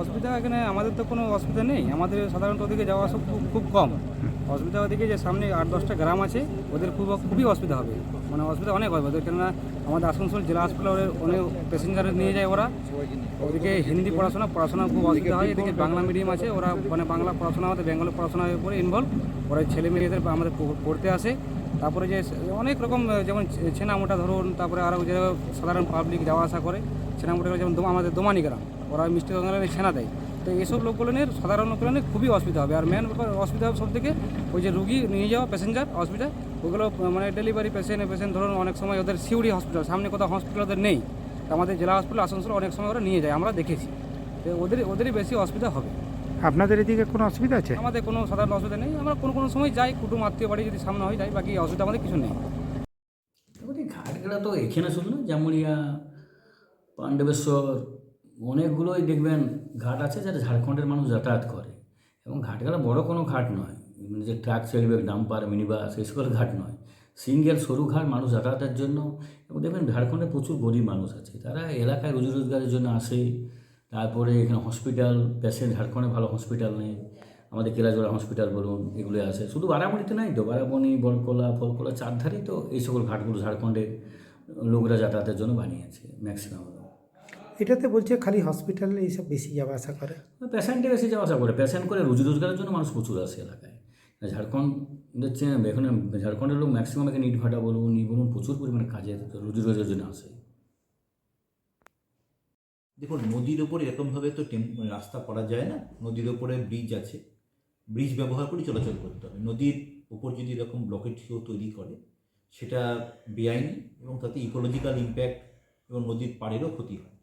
অসুবিধা এখানে আমাদের তো কোনো অসুবিধা নেই। আমাদের সাধারণত ওদিকে যাওয়া আসা খুব খুব কম। অসুবিধা ওদিকে যে সামনে আট, দশটা গ্রাম আছে, ওদের খুব, খুবই অসুবিধা হবে। মানে অসুবিধা অনেক হবে ওদের। কেননা আমাদের আসানসোল জেলা হাসপাতালে ওদের অনেক প্যাসেঞ্জার নিয়ে যায় ওরা। ওদিকে হিন্দি পড়াশোনা পড়াশোনা খুব অসুবিধা হয়। এদিকে বাংলা মিডিয়াম আছে, ওরা মানে বাংলা পড়াশোনা আমাদের, বেঙ্গলি পড়াশোনার উপরে ইনভলভ ওরা ছেলে মেয়েদের আমাদের পড়তে আসে। তারপরে যে অনেক রকম যেমন ছেনামোটা ধরুন, তারপরে আরও যে সাধারণ পাবলিক যাওয়া আসা করে, ছেনামোটা যেমন আমাদের দোমানি গ্রাম। ওরা মিষ্টি দোকানে ছেনা দেয়। তো এইসব লোকগুলোনের সাধারণ লোকগুলোনের খুবই অসুবিধা হবে। আর মেন ব্যাপার অসুবিধা হবে সব থেকে ওই যে রুগী নিয়ে যাওয়া প্যাসেঞ্জার অসুবিধা ওগুলো মানে ডেলিভারি পেশেন্ট পেশেন্ট ধরুন অনেক সময় ওদের সিউড়ি হসপিটাল সামনে কোথাও হসপিটাল ওদের নেই। তো আমাদের জেলা হসপিটাল আসানসোল অনেক সময় ওরা নিয়ে যায় আমরা দেখেছি। তো ওদের ওদেরই বেশি অসুবিধা হবে। আপনাদের এদিকে কোনো অসুবিধা আছে? আমাদের কোনো সাধারণ অসুবিধা নেই। আমরা কোনো কোনো সময় যাই কুটুম আত্মীয় বাড়ি যদি সামনে হয় যাই বাকি অসুবিধা আমাদের কিছু নেই। ঘাটগড়া তো এখানে শুধু না জামুরিয়া পাণ্ডবেশ্বর অনেকগুলোই দেখবেন ঘাট আছে যারা ঝাড়খণ্ডের মানুষ যাতায়াত করে। এবং ঘাটগড়া বড় কোনো ঘাট নয়। মানে যে ট্রাক চলবে, ডাম্পার, মিনিবাস, এই সকল ঘাট নয়। সিঙ্গেল সরু ঘাট মানুষ যাতায়াতের জন্য এবং দেখবেন ঝাড়খণ্ডে প্রচুর গরিব মানুষ আছে। তারা এলাকায় রুজি রোজগারের জন্য আসে। তারপরে এখানে হসপিটাল, পেশেন্ট, ঝাড়খণ্ডে ভালো হসপিটাল নেই। আমাদের কেলাজোড়া হসপিটাল বলুন এগুলো আছে। শুধু বারামণিতে নাই তো বারামণি বরকলা ফলকলা চারধারেই তো এই সকল ঘাটগুলো ঝাড়খণ্ডের লোকরা যাতায়াতের জন্য বানিয়েছে, ম্যাক্সিমাম। এটাতে বলছে খালি হসপিটালে এইসব বেশি যাওয়া আসা করে। পেশেন্টে বেশি যাওয়া আসা করে। পেশেন্ট করে রুজি রোজগারের জন্য মানুষ প্রচুর আসে এলাকায়। ঝাড়খণ্ড দেখছে এখানে ঝাড়খণ্ডের লোক ম্যাক্সিমাম এখানে ইট ভাটা বলুন ই বলুন প্রচুর পরিমাণে কাজের রুজি রোজগারের জন্য আসে। দেখুন নদীর ওপরে এরকমভাবে তো রাস্তা করা যায় না। নদীর ওপরে ব্রিজ আছে। ব্রিজ ব্যবহার করে চলাচল করতে হবে। নদীর উপর যদি এরকম ব্লকেট কেউ তৈরি করে সেটা বেআইনি এবং তাতে ইকোলজিক্যাল ইম্প্যাক্ট এবং নদীর পাড়েরও ক্ষতি হয়।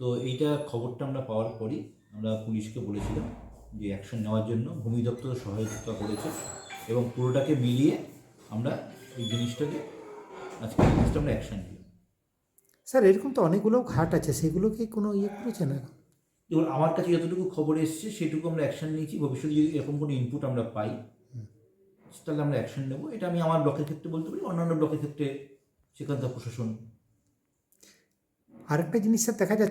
তো এইটা খবরটা আমরা পাওয়ার পরই আমরা পুলিশকে বলেছিলাম যে অ্যাকশন নেওয়ার জন্য। ভূমি দপ্তর সহায়তা করেছে এবং পুরোটাকে মিলিয়ে আমরা এই জিনিসটাকে আজকে জিনিসটা আমরা অ্যাকশন নিলাম। স্যার এরকম তো অনেকগুলো ঘাট আছে সেগুলোকে কোনো ইয়ে করেছে না দেখুন আমার কাছে যতটুকু খবর এসছে সেটুকু আমরা অ্যাকশন নিয়েছি। ভবিষ্যতে যদি এরকম কোনো ইনপুট আমরা পাই তাহলে আমরা অ্যাকশন নেব। এটা আমি আমার ব্লকের ক্ষেত্রে বলতে পারি অন্যান্য ব্লকের ক্ষেত্রে সেখানকার প্রশাসন। আরেকটা জিনিস স্যার দেখা যাচ্ছে